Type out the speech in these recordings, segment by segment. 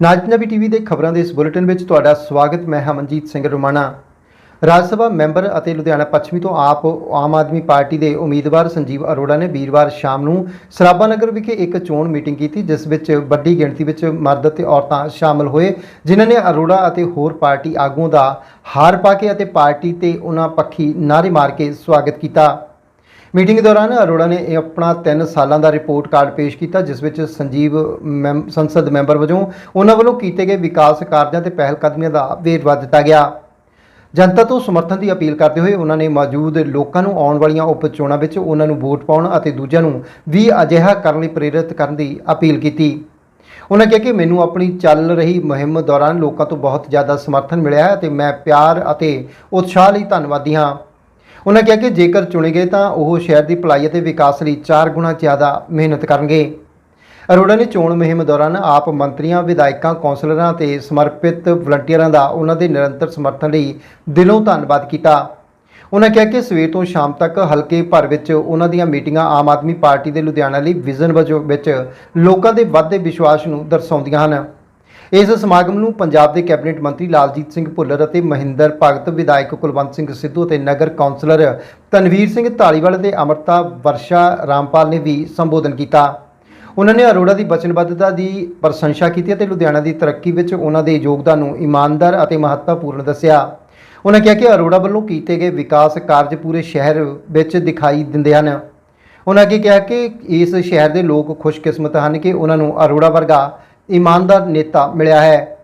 ਨਾਜ Punjabi TV ਦੇ ਖਬਰਾਂ ਦੇ ਇਸ ਬੁਲੇਟਿਨ ਵਿੱਚ ਤੁਹਾਡਾ ਸਵਾਗਤ, ਮੈਂ ਹਮਨਜੀਤ ਸਿੰਘ ਰੁਮਾਣਾ। ਰਾਜ ਸਭਾ ਮੈਂਬਰ ਅਤੇ ਲੁਧਿਆਣਾ ਪੱਛਮੀ ਤੋਂ ਆਪ ਆਮ ਆਦਮੀ ਪਾਰਟੀ ਦੇ ਉਮੀਦਵਾਰ ਸੰਜੀਵ ਅਰੋੜਾ ਨੇ ਵੀਰਵਾਰ ਸ਼ਾਮ ਨੂੰ ਸਰਾਭਾ ਨਗਰ ਵਿਖੇ ਇੱਕ ਚੋਣ ਮੀਟਿੰਗ ਕੀਤੀ, ਜਿਸ ਵਿੱਚ ਵੱਡੀ ਗਿਣਤੀ ਵਿੱਚ ਮਰਦ ਅਤੇ ਔਰਤਾਂ ਸ਼ਾਮਲ ਹੋਏ, ਜਿਨ੍ਹਾਂ ਨੇ ਅਰੋੜਾ ਅਤੇ ਹੋਰ ਪਾਰਟੀ ਆਗੂਆਂ ਦਾ ਹਾਰ ਪਾ ਕੇ ਅਤੇ ਪਾਰਟੀ ਤੇ ਉਹਨਾਂ ਪੱਖੀ ਨਾਅਰੇ ਮਾਰ ਕੇ ਸਵਾਗਤ ਕੀਤਾ। ਮੀਟਿੰਗ ਦੌਰਾਨ ਅਰੋੜਾ ਨੇ ਇਹ ਆਪਣਾ 3 ਸਾਲਾਂ ਦਾ ਰਿਪੋਰਟ ਕਾਰਡ ਪੇਸ਼ ਕੀਤਾ, ਜਿਸ ਵਿੱਚ ਸੰਜੀਵ ਮੈਂਬ- ਸੰਸਦ ਮੈਂਬਰ ਵਜੋਂ ਉਹਨਾਂ ਵੱਲੋਂ ਕੀਤੇ ਗਏ ਵਿਕਾਸ ਕਾਰਜਾਂ ਤੇ ਪਹਿਲ ਕਦਮੀਆਂ ਦਾ ਵੇਰਵਾ ਦਿੱਤਾ ਗਿਆ। ਜਨਤਾ ਤੋਂ ਸਮਰਥਨ ਦੀ ਅਪੀਲ ਕਰਦੇ ਹੋਏ ਉਹਨਾਂ ਨੇ ਮੌਜੂਦ ਲੋਕਾਂ ਨੂੰ ਆਉਣ ਵਾਲੀਆਂ ਉਪ ਚੋਣਾਂ ਵਿੱਚ ਉਹਨਾਂ ਨੂੰ ਵੋਟ ਪਾਉਣ ਅਤੇ ਦੂਜਿਆਂ ਨੂੰ ਵੀ ਅਜਿਹਾ ਕਰਨ ਲਈ ਪ੍ਰੇਰਿਤ ਕਰਨ ਦੀ ਅਪੀਲ ਕੀਤੀ। ਉਹਨਾਂ ਕਿਹਾ ਕਿ ਮੈਨੂੰ ਆਪਣੀ ਚੱਲ ਰਹੀ ਮੁਹਿੰਮ ਦੌਰਾਨ ਲੋਕਾਂ ਤੋਂ ਬਹੁਤ ਜ਼ਿਆਦਾ ਸਮਰਥਨ ਮਿਲਿਆ ਹੈ ਅਤੇ ਮੈਂ ਪਿਆਰ ਅਤੇ ਉਤਸ਼ਾਹ ਲਈ ਧੰਨਵਾਦੀ ਹਾਂ। ਉਹਨਾਂ ਕਿਹਾ ਕਿ ਜੇਕਰ ਚੁਣੇ ਗਏ ਤਾਂ ਉਹ ਸ਼ਹਿਰ ਦੀ ਭਲਾਈ ਅਤੇ ਵਿਕਾਸ ਲਈ ਚਾਰ ਗੁਣਾ ਜ਼ਿਆਦਾ ਮਿਹਨਤ ਕਰਨਗੇ। ਅਰੋੜਾ ਨੇ ਚੋਣ ਮੁਹਿੰਮ ਦੌਰਾਨ ਆਪ ਮੰਤਰੀਆਂ, ਵਿਧਾਇਕਾਂ, ਕੌਂਸਲਰਾਂ ਤੇ ਸਮਰਪਿਤ ਵਲੰਟੀਅਰਾਂ ਦਾ ਉਹਨਾਂ ਦੇ ਨਿਰੰਤਰ ਸਮਰਥਨ ਲਈ ਦਿਲੋਂ ਧੰਨਵਾਦ ਕੀਤਾ। ਉਹਨਾਂ ਕਿਹਾ ਕਿ ਸਵੇਰ ਤੋਂ ਸ਼ਾਮ ਤੱਕ ਹਲਕੇ ਭਰ ਵਿੱਚ ਉਹਨਾਂ ਦੀਆਂ ਮੀਟਿੰਗਾਂ ਆਮ ਆਦਮੀ ਪਾਰਟੀ ਦੇ ਲੁਧਿਆਣਾ ਲਈ ਵਿਜ਼ਨ ਵਜੋਂ ਵਿੱਚ ਲੋਕਾਂ ਦੇ ਵੱਧਦੇ ਵਿਸ਼ਵਾਸ ਨੂੰ ਦਰਸਾਉਂਦੀਆਂ ਹਨ। ਇਸ ਸਮਾਗਮ ਨੂੰ ਪੰਜਾਬ ਦੇ ਕੈਬਨਿਟ ਮੰਤਰੀ ਲਾਲਜੀਤ ਸਿੰਘ ਭੁੱਲਰ ਅਤੇ ਮਹਿੰਦਰ ਭਗਤ, ਵਿਧਾਇਕ ਕੁਲਵੰਤ ਸਿੰਘ ਸਿੱਧੂ ਅਤੇ ਨਗਰ ਕੌਂਸਲਰ ਤਨਵੀਰ ਸਿੰਘ ਧਾਲੀਵਾਲ ਤੇ ਅਮਰਤਾ ਵਰਸ਼ਾ ਰਾਮਪਾਲ ਨੇ ਵੀ ਸੰਬੋਧਨ ਕੀਤਾ। ਉਹਨਾਂ ਨੇ ਅਰੋੜਾ ਦੀ ਵਚਨਬੱਧਤਾ ਦੀ ਪ੍ਰਸ਼ੰਸਾ ਕੀਤੀ ਅਤੇ ਲੁਧਿਆਣਾ ਦੀ ਤਰੱਕੀ ਵਿੱਚ ਉਹਨਾਂ ਦੇ ਯੋਗਦਾਨ ਨੂੰ ਇਮਾਨਦਾਰ ਅਤੇ ਮਹੱਤਵਪੂਰਨ ਦੱਸਿਆ। ਉਹਨਾਂ ਕਿਹਾ ਕਿ ਅਰੋੜਾ ਵੱਲੋਂ ਕੀਤੇ ਗਏ ਵਿਕਾਸ ਕਾਰਜ ਪੂਰੇ ਸ਼ਹਿਰ ਵਿੱਚ ਦਿਖਾਈ ਦਿੰਦੇ ਹਨ। ਉਹਨਾਂ ਅੱਗੇ ਕਿਹਾ ਕਿ ਇਸ ਸ਼ਹਿਰ ਦੇ ਲੋਕ ਖੁਸ਼ਕਿਸਮਤ ਹਨ ਕਿ ਉਹਨਾਂ ਨੂੰ ਅਰੋੜਾ ਵਰਗਾ ਇਮਾਨਦਾਰ ਨੇਤਾ ਮਿਲਿਆ ਹੈ।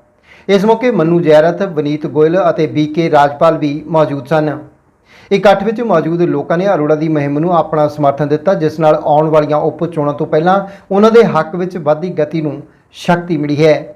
ਇਸ ਮੌਕੇ ਮਨੂ ਜੈਰਥ ਵਨੀਤ ਗੋਇਲ ਅਤੇ ਬੀਕੇ ਰਾਜਪਾਲ ਵੀ ਮੌਜੂਦ ਸਨ। ਇਕੱਠ ਵਿੱਚ ਮੌਜੂਦ ਲੋਕਾਂ ਨੇ ਅਰੋੜਾ ਦੀ ਮੁਹਿੰਮ ਨੂੰ ਆਪਣਾ ਸਮਰਥਨ ਦਿੱਤਾ, ਜਿਸ ਨਾਲ ਆਉਣ ਵਾਲੀਆਂ ਉਪ ਚੋਣਾਂ ਤੋਂ ਪਹਿਲਾਂ ਉਹਨਾਂ ਦੇ ਹੱਕ ਵਿੱਚ ਵੱਧਦੀ ਗਤੀ ਨੂੰ ਸ਼ਕਤੀ ਮਿਲੀ ਹੈ।